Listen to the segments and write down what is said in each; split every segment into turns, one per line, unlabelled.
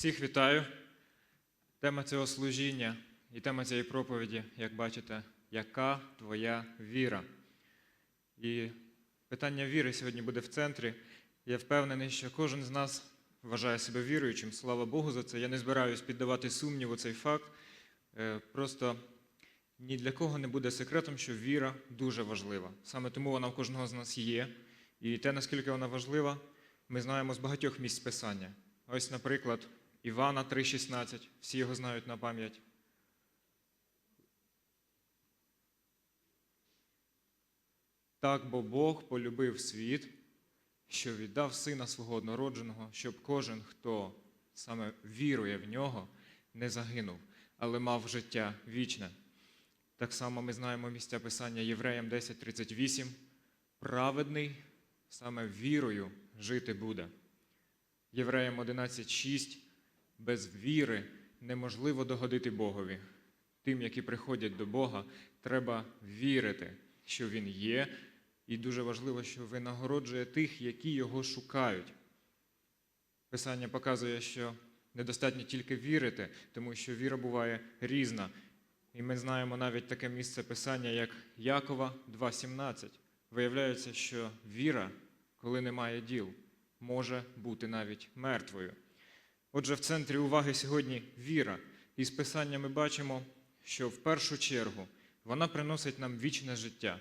Всіх вітаю. Тема цього служіння і тема цієї проповіді, як бачите, яка твоя віра? І питання віри сьогодні буде в центрі. Я впевнений, що кожен з нас вважає себе віруючим. Слава Богу за це. Я не збираюсь піддавати сумніву цей факт. Е, Просто ні для кого не буде секретом, що віра дуже важлива. Саме тому вона в кожного з нас є. І те, наскільки вона важлива, ми знаємо з багатьох місць Писання. Ось, наприклад, Івана 3,16, всі його знають на пам'ять. Так, бо Бог полюбив світ, що віддав Сина свого однородженого, щоб кожен, хто саме вірує в нього, не загинув, але мав життя вічне. Так само ми знаємо місця Писання Євреям 10:38. Праведний саме вірою жити буде. Євреям 11:6. Без віри неможливо догодити Богові. Тим, які приходять до Бога, треба вірити, що Він є, і дуже важливо, що винагороджує тих, які його шукають. Писання показує, що недостатньо тільки вірити, тому що віра буває різна. І ми знаємо навіть таке місце писання, як Якова 2,17. Виявляється, що віра, коли немає діл, може бути навіть мертвою. Отже, в центрі уваги сьогодні віра. І з писання ми бачимо, що в першу чергу вона приносить нам вічне життя.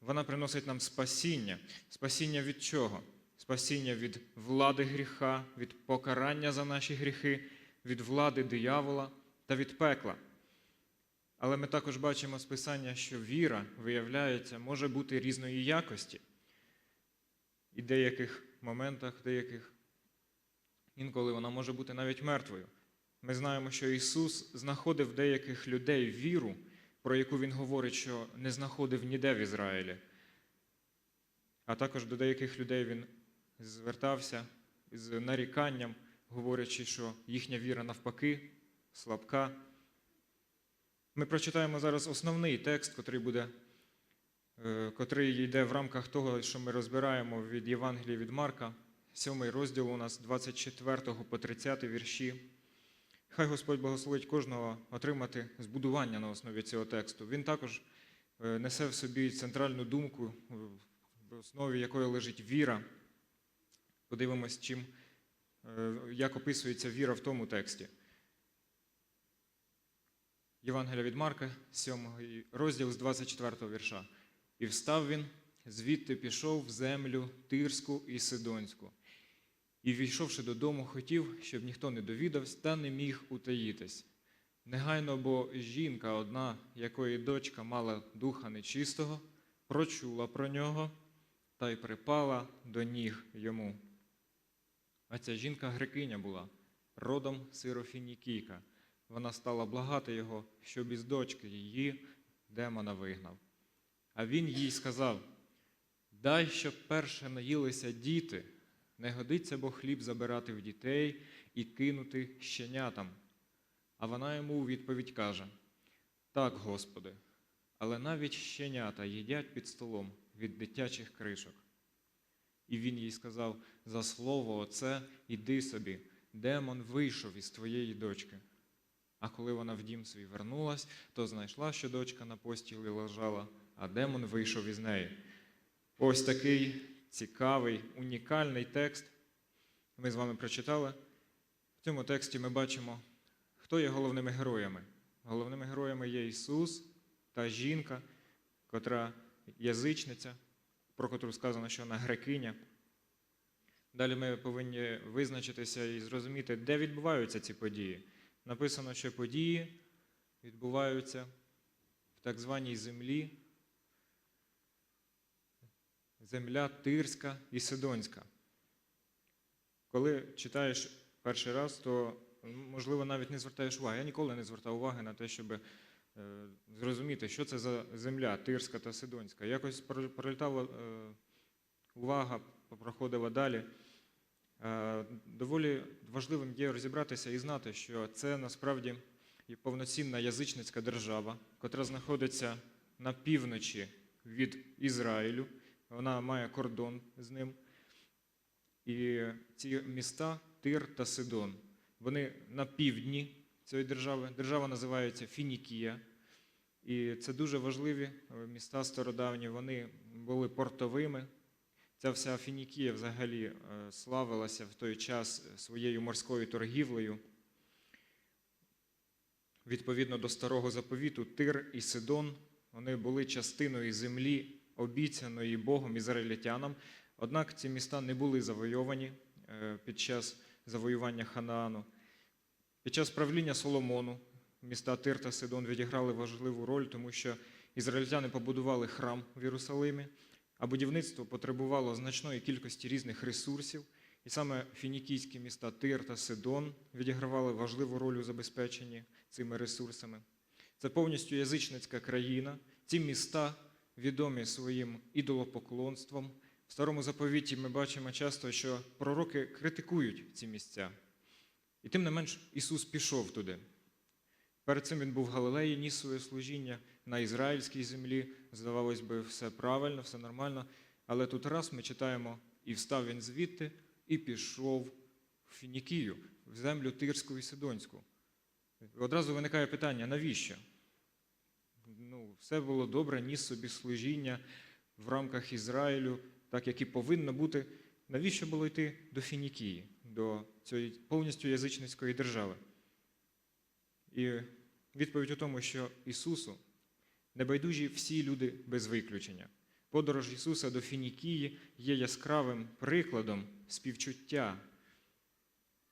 Вона приносить нам спасіння. Спасіння від чого? Спасіння від влади гріха, від покарання за наші гріхи, від влади диявола та від пекла. Але ми також бачимо з писання, що віра, виявляється, може бути різної якості. І деяких моментах, деяких інколи вона може бути навіть мертвою. Ми знаємо, що Ісус знаходив деяких людей віру, про яку Він говорить, що не знаходив ніде в Ізраїлі. А також до деяких людей Він звертався з наріканням, говорячи, що їхня віра навпаки слабка. Ми прочитаємо зараз основний текст, котрий буде, е, котрий йде в рамках того, що ми розбираємо від Євангелія від Марка, сьомий розділ у нас 24 по 30 вірші. Хай Господь благословить кожного отримати збудування на основі цього тексту. Він також е, несе в собі центральну думку, в основі якої лежить віра. Подивимось, чим, е, як описується віра в тому тексті. Євангелія від Марка, 7 розділ з 24 вірша. І встав він, звідти пішов в землю Тирську і Сидонську. І, війшовши додому, хотів, щоб ніхто не довідався, та не міг утаїтись. Негайно, бо жінка одна, якої дочка мала духа нечистого, прочула про нього та й припала до ніг йому. А ця жінка грекиня була, родом сирофінікійка. Вона стала благати його, щоб із дочки її демона вигнав. А він їй сказав: Дай, щоб перше наїлися діти, не годиться бо хліб забирати в дітей і кинути щенятам. А вона йому у відповідь каже: Так, Господи, але навіть щенята їдять під столом від дитячих кришок. І він їй сказав: За слово оце іди собі, демон вийшов із твоєї дочки. А коли вона в дім свій вернулась, то знайшла, що дочка на постілі лежала, а демон вийшов із неї. Ось такий цікавий, унікальний текст. Ми з вами прочитали. В цьому тексті ми бачимо, хто є головними героями. Головними героями є Ісус та жінка, котра язичниця, про котру сказано, що вона грекиня. Далі ми повинні визначитися і зрозуміти, де відбуваються ці події. Написано, що події відбуваються в так званій землі, земля Тирська і Сидонська. Коли читаєш перший раз, то, можливо, навіть не звертаєш уваги. Я ніколи не звертав уваги на те, щоб е, зрозуміти, що це за земля Тирська та Сидонська. Якось пролітала е, увага, проходила далі. Е, Доволі важливим є розібратися і знати, що це насправді повноцінна язичницька держава, котра знаходиться на півночі від Ізраїлю. Вона має кордон з ним. І ці міста Тир та Сидон Вони на півдні цієї держави. Держава називається Фінікія. І це дуже важливі е, міста стародавні. Вони були портовими. Ця вся Фінікія взагалі е, славилася в той час своєю морською торгівлею. Відповідно до старого заповіту, Тир і Сидон вони були частиною землі, обіцяної Богом ізраїльтянам. Однак ці міста не були завойовані е, під час завоювання Ханаану. Під час правління Соломону міста Тир та Сидон відіграли важливу роль, тому що ізраїльтяни побудували храм в Єрусалимі, а будівництво потребувало значної кількості різних ресурсів. І саме фінікійські міста Тир та Сидон відігравали важливу роль у забезпеченні цими ресурсами. Це повністю язичницька країна. Ці міста відомі своїм ідолопоклонством. В старому заповіті ми бачимо часто, що пророки критикують ці місця. І тим не менш Ісус пішов туди. Перед цим він був в Галилеї, ніс своє служіння на ізраїльській землі. Здавалось би, все правильно, все нормально. Але тут раз ми читаємо, і встав він звідти, і пішов в Фінікію, в землю Тирську і Сидонську. Одразу виникає питання: навіщо? Ну, все було добре, ніс собі служіння в рамках Ізраїлю, так як і повинно бути. Навіщо було йти до Фінікії, до цієї повністю язичницької держави? І відповідь у тому, що Ісусу небайдужі всі люди без виключення. Подорож Ісуса до Фінікії є яскравим прикладом співчуття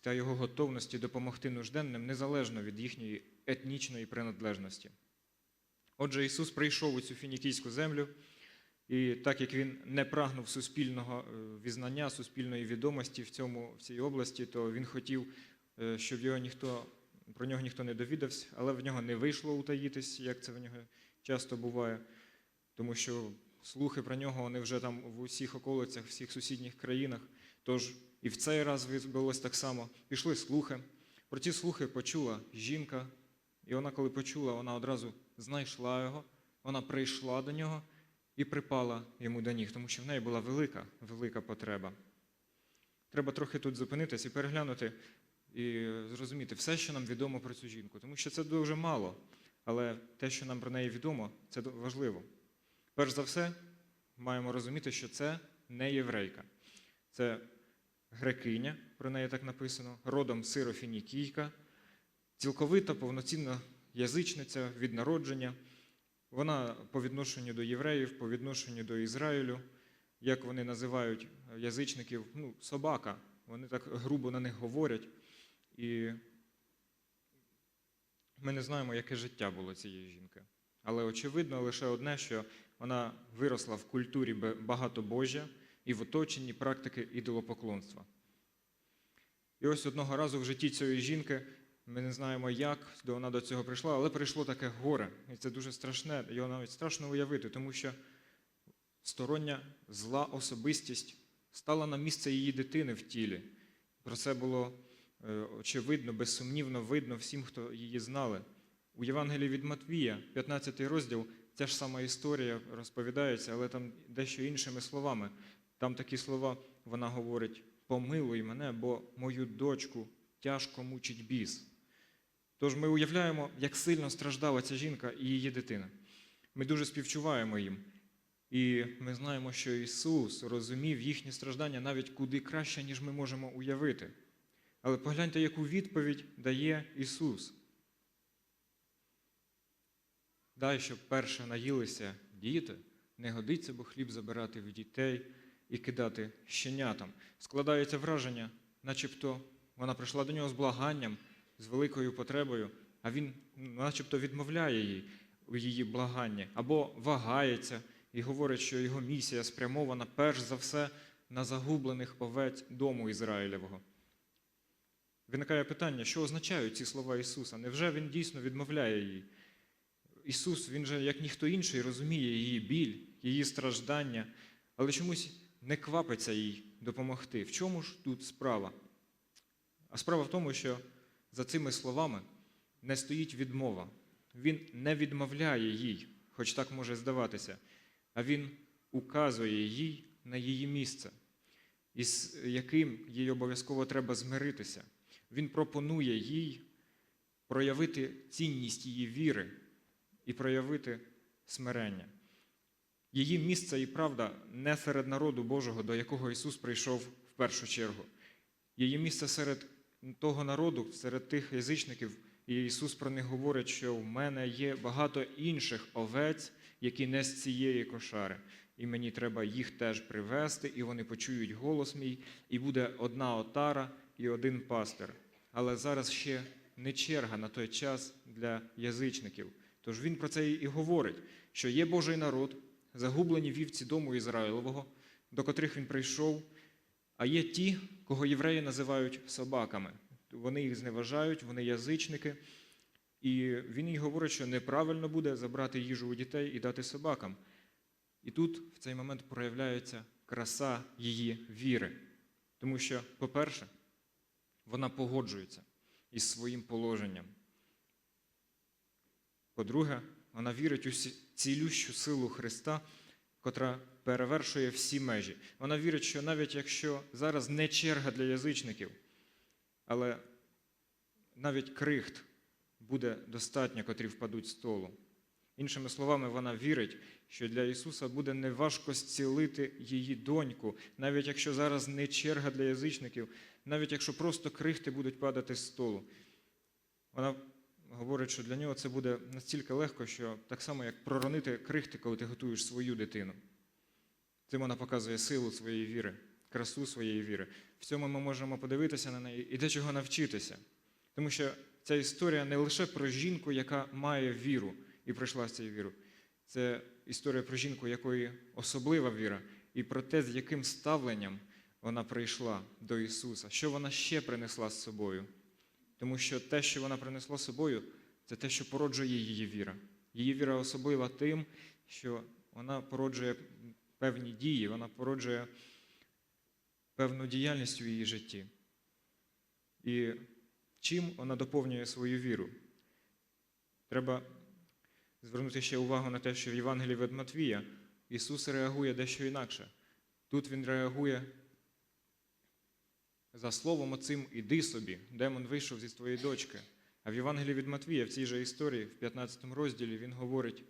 та його готовності допомогти нужденним незалежно від їхньої етнічної приналежності. Отже, Ісус прийшов у цю фінікійську землю, і так як Він не прагнув суспільного е, візнання, суспільної відомості в, цьому, в цій області, то Він хотів, е, щоб його ніхто, про нього ніхто не довідався, але в нього не вийшло утаїтись, як це в нього часто буває, тому що слухи про нього вони вже там в усіх околицях, в всіх сусідніх країнах. Тож і в цей раз відбулось так само. Пішли слухи. Про ці слухи почула жінка, і вона, коли почула, вона одразу знайшла його, вона прийшла до нього і припала йому до ніг, тому що в неї була велика, велика потреба. Треба трохи тут зупинитись і переглянути і зрозуміти все, що нам відомо про цю жінку, тому що це дуже мало, але те, що нам про неї відомо, це важливо. Перш за все, маємо розуміти, що це не єврейка. Це грекиня, про неї так написано, родом сирофінікійка, цілковита, повноцінна язичниця від народження. Вона по відношенню до євреїв, по відношенню до Ізраїлю, як вони називають язичників, ну, собака. Вони так грубо на них говорять. І ми не знаємо, яке життя було цієї жінки. Але очевидно лише одне, що вона виросла в культурі багатобожжя і в оточенні практики ідолопоклонства. І ось одного разу в житті цієї жінки ми не знаємо, як вона до цього прийшла, але прийшло таке горе. І це дуже страшне, його навіть страшно уявити, тому що стороння зла особистість стала на місце її дитини в тілі. Про це було е, очевидно, безсумнівно видно всім, хто її знали. У Євангелії від Матвія, 15 розділ, ця ж сама історія розповідається, але там дещо іншими словами. Там такі слова вона говорить: помилуй мене, бо мою дочку тяжко мучить біс. Тож ми уявляємо, як сильно страждала ця жінка і її дитина. Ми дуже співчуваємо їм. І ми знаємо, що Ісус розумів їхні страждання навіть куди краще, ніж ми можемо уявити. Але погляньте, яку відповідь дає Ісус. Дай, щоб перше наїлися діти, не годиться, бо хліб забирати в дітей і кидати щенятам. Складається враження, начебто вона прийшла до нього з благанням, з великою потребою, а він начебто відмовляє їй у її благанні або вагається і говорить, що його місія спрямована перш за все на загублених овець дому Ізраїлевого. Виникає питання, що означають ці слова Ісуса? Невже Він дійсно відмовляє їй? Ісус, Він же, як ніхто інший, розуміє її біль, її страждання, але чомусь не квапиться їй допомогти. В чому ж тут справа? А справа в тому, що за цими словами не стоїть відмова. Він не відмовляє їй, хоч так може здаватися, а він указує їй на її місце, із яким їй обов'язково треба змиритися. Він пропонує їй проявити цінність її віри і проявити смирення. Її місце і правда не серед народу Божого, до якого Ісус прийшов в першу чергу. Її місце серед того народу, серед тих язичників, і Ісус про них говорить, що в мене є багато інших овець, які не з цієї кошари. І мені треба їх теж привести, і вони почують голос мій, і буде одна отара і один пастир. Але зараз ще не черга на той час для язичників. Тож він про це і говорить, що є Божий народ, загублені вівці дому Ізраїлового, до котрих він прийшов, а є ті, кого євреї називають собаками. Вони їх зневажають, вони язичники. І він їй говорить, що неправильно буде забрати їжу у дітей і дати собакам. І тут в цей момент проявляється краса її віри. Тому що, по-перше, вона погоджується із своїм положенням. По-друге, вона вірить у цілющу силу Христа, котра перевершує всі межі. Вона вірить, що навіть якщо зараз не черга для язичників, але навіть крихт буде достатньо, котрі впадуть з столу. Іншими словами, вона вірить, що для Ісуса буде неважко зцілити її доньку, навіть якщо зараз не черга для язичників, навіть якщо просто крихти будуть падати з столу. Вона говорить, що для нього це буде настільки легко, що так само, як проронити крихти, коли ти готуєш свою дитину. Цим вона показує силу своєї віри, красу своєї віри. В цьому ми можемо подивитися на неї і дечого навчитися. Тому що ця історія не лише про жінку, яка має віру і пройшла з цією вірою. Це історія про жінку, якої особлива віра, і про те, з яким ставленням вона прийшла до Ісуса, що вона ще принесла з собою. Тому що те, що вона принесла з собою, це те, що породжує її віра. Її віра особлива тим, що вона породжує певні дії, вона породжує певну діяльність у її житті. І чим вона доповнює свою віру? Треба звернути ще увагу на те, що в Євангелії від Матвія Ісус реагує дещо інакше. Тут Він реагує за словом оцим іди собі, демон вийшов зі твоєї дочки. А в Євангелії від Матвія, в цій же історії, в 15 розділі, він говорить: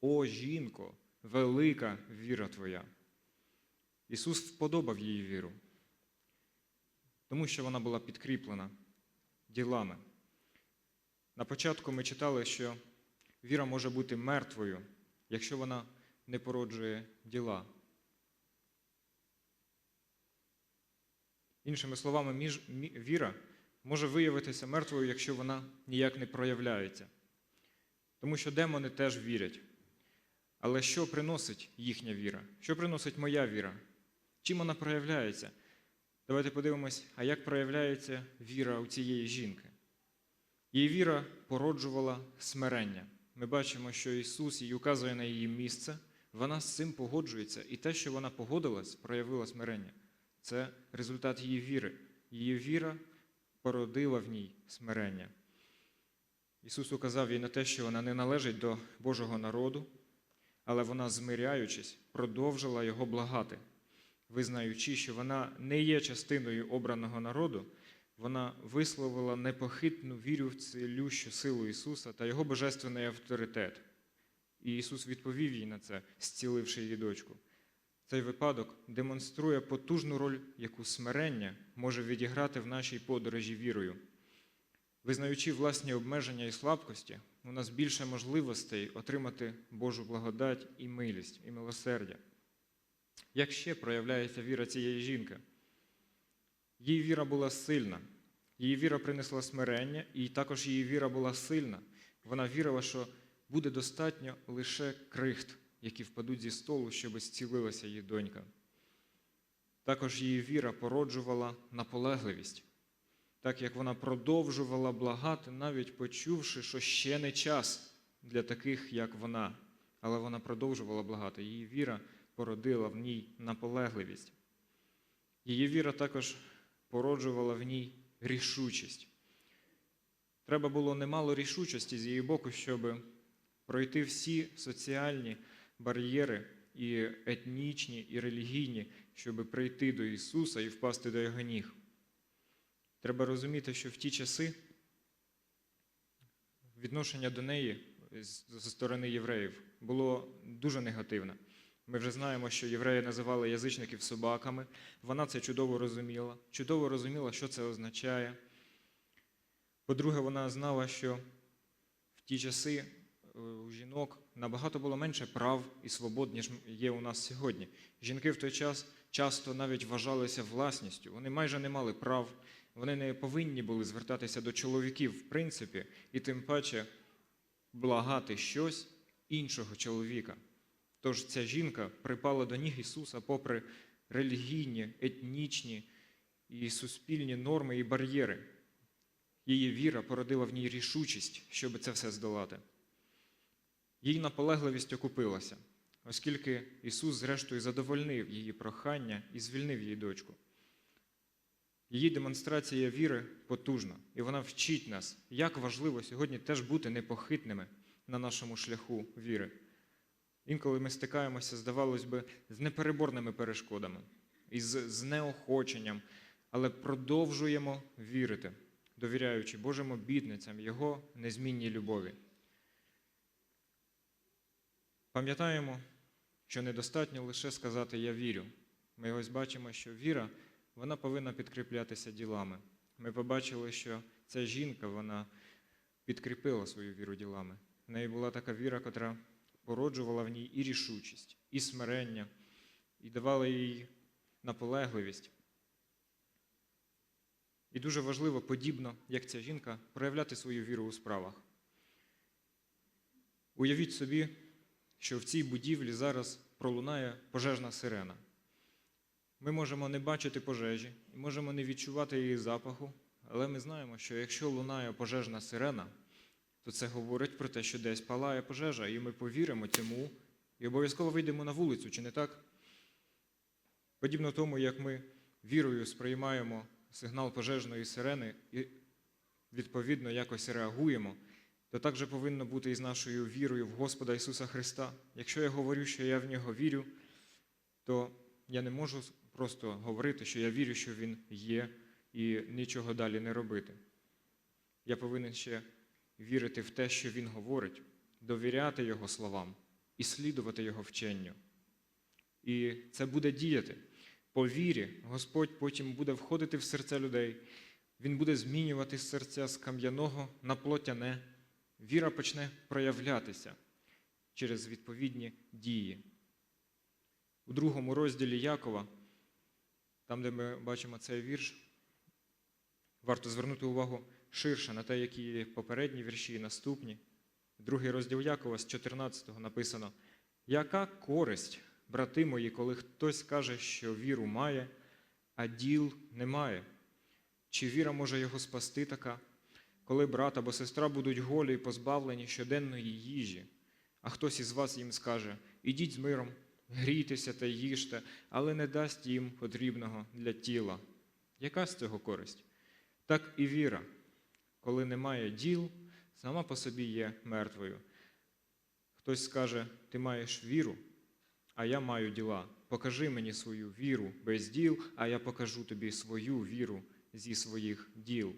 О, жінко, велика віра твоя. Ісус вподобав її віру, тому що вона була підкріплена ділами. На початку ми читали, що віра може бути мертвою, якщо вона не породжує діла. Іншими словами, між, мі- віра може виявитися мертвою, якщо вона ніяк не проявляється. Тому що демони теж вірять. Але що приносить їхня віра? Що приносить моя віра? Чим вона проявляється? Давайте подивимось, а як проявляється віра у цієї жінки. Її віра породжувала смирення. Ми бачимо, що Ісус їй указує на її місце, вона з цим погоджується, і те, що вона погодилась, проявила смирення. Це результат її віри. Її віра породила в ній смирення. Ісус указав їй на те, що вона не належить до Божого народу, але вона, змиряючись, продовжила його благати, визнаючи, що вона не є частиною обраного народу, вона висловила непохитну віру в цілющу силу Ісуса та Його божественний авторитет. І Ісус відповів їй на це, зціливши її дочку. Цей випадок демонструє потужну роль, яку смирення може відіграти в нашій подорожі вірою. Визнаючи власні обмеження і слабкості, у нас більше можливостей отримати Божу благодать і милість, і милосердя. Як ще проявляється віра цієї жінки? Її віра була сильна, її віра принесла смирення, і також її віра була сильна. Вона вірила, що буде достатньо лише крихт, які впадуть зі столу, щоб зцілилася її донька. Також її віра породжувала наполегливість, так як вона продовжувала благати, навіть почувши, що ще не час для таких, як вона. Але вона продовжувала благати. Її віра породила в ній наполегливість. Її віра також породжувала в ній рішучість. Треба було немало рішучості з її боку, щоб пройти всі соціальні бар'єри, і етнічні, і релігійні, щоб прийти до Ісуса і впасти до Його ніг. Треба розуміти, що в ті часи відношення до неї зі сторони євреїв було дуже негативне. Ми вже знаємо, що євреї називали язичників собаками. Вона це чудово розуміла, чудово розуміла, що це означає. По-друге, вона знала, що в ті часи е, у жінок набагато було менше прав і свобод, ніж є у нас сьогодні. Жінки в той час часто навіть вважалися власністю. Вони майже не мали прав, вони не повинні були звертатися до чоловіків, в принципі, і тим паче благати щось іншого чоловіка. Тож ця жінка припала до ніг Ісуса попри релігійні, етнічні і суспільні норми і бар'єри. Її віра породила в ній рішучість, щоб це все здолати. Її наполегливість окупилася, оскільки Ісус, зрештою, задовольнив її прохання і звільнив її дочку. Її демонстрація віри потужна, і вона вчить нас, як важливо сьогодні теж бути непохитними на нашому шляху віри. Інколи ми стикаємося, здавалось би, з непереборними перешкодами, із знеохоченням, але продовжуємо вірити, довіряючи Божим обітницям Його незмінній любові. Пам'ятаємо, що недостатньо лише сказати Я вірю. Ми ось бачимо, що віра вона повинна підкріплятися ділами. Ми побачили, що ця жінка вона підкріпила свою віру ділами. В неї була така віра, котра породжувала в ній і рішучість, і смирення, і давала їй наполегливість. І дуже важливо, подібно, як ця жінка, проявляти свою віру у справах. Уявіть собі, що в цій будівлі зараз пролунає пожежна сирена. Ми можемо не бачити пожежі, можемо не відчувати її запаху, але ми знаємо, що якщо лунає пожежна сирена, то це говорить про те, що десь палає пожежа, і ми повіримо цьому і обов'язково вийдемо на вулицю, чи не так? Подібно тому, як ми вірою сприймаємо сигнал пожежної сирени і відповідно якось реагуємо, то так же повинно бути і з нашою вірою в Господа Ісуса Христа. Якщо я говорю, що я в нього вірю, то я не можу просто говорити, що я вірю, що Він є, і нічого далі не робити. Я повинен ще вірити в те, що Він говорить, довіряти Його словам і слідувати Його вченню. І це буде діяти. По вірі Господь потім буде входити в серця людей, Він буде змінювати серця з кам'яного на плотяне. Віра почне проявлятися через відповідні дії. У другому розділі Якова, там, де ми бачимо цей вірш, варто звернути увагу ширше на те, які попередні вірші і наступні. Другий розділ Якова з 14-го написано: Яка користь, брати мої, коли хтось каже, що віру має, а діл немає? Чи віра може його спасти така, коли брат або сестра будуть голі і позбавлені щоденної їжі, а хтось із вас їм скаже: Ідіть з миром, грійтеся та їжте, але не дасть їм потрібного для тіла. Яка з цього користь? Так і віра, коли немає діл, сама по собі є мертвою. Хтось скаже, ти маєш віру, а я маю діла. Покажи мені свою віру без діл, а я покажу тобі свою віру зі своїх діл.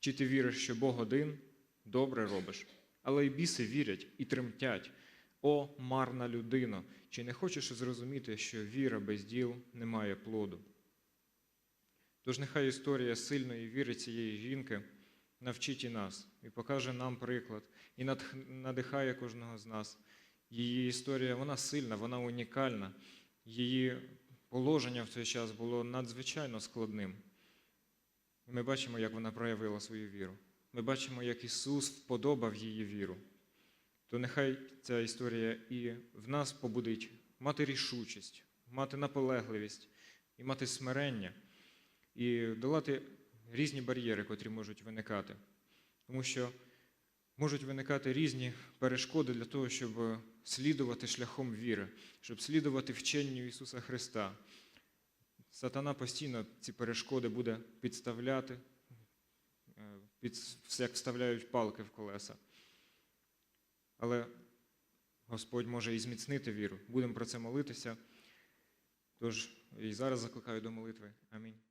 Чи ти віриш, що Бог один? Добре робиш. Але й біси вірять і тремтять. О, марна людино! Чи не хочеш зрозуміти, що віра без діл не має плоду? Тож нехай історія сильної віри цієї жінки навчить і нас, і покаже нам приклад, і надихає кожного з нас. Її історія вона сильна, вона унікальна. Її положення в цей час було надзвичайно складним. Ми бачимо, як вона проявила свою віру. Ми бачимо, як Ісус вподобав її віру. То нехай ця історія і в нас побудить мати рішучість, мати наполегливість і мати смирення, і долати різні бар'єри, котрі можуть виникати. Тому що можуть виникати різні перешкоди для того, щоб слідувати шляхом віри, щоб слідувати вченню Ісуса Христа. Сатана постійно ці перешкоди буде підставляти, під, як вставляють палки в колеса. Але Господь може і зміцнити віру. Будемо про це молитися. Тож і зараз закликаю до молитви. Амінь.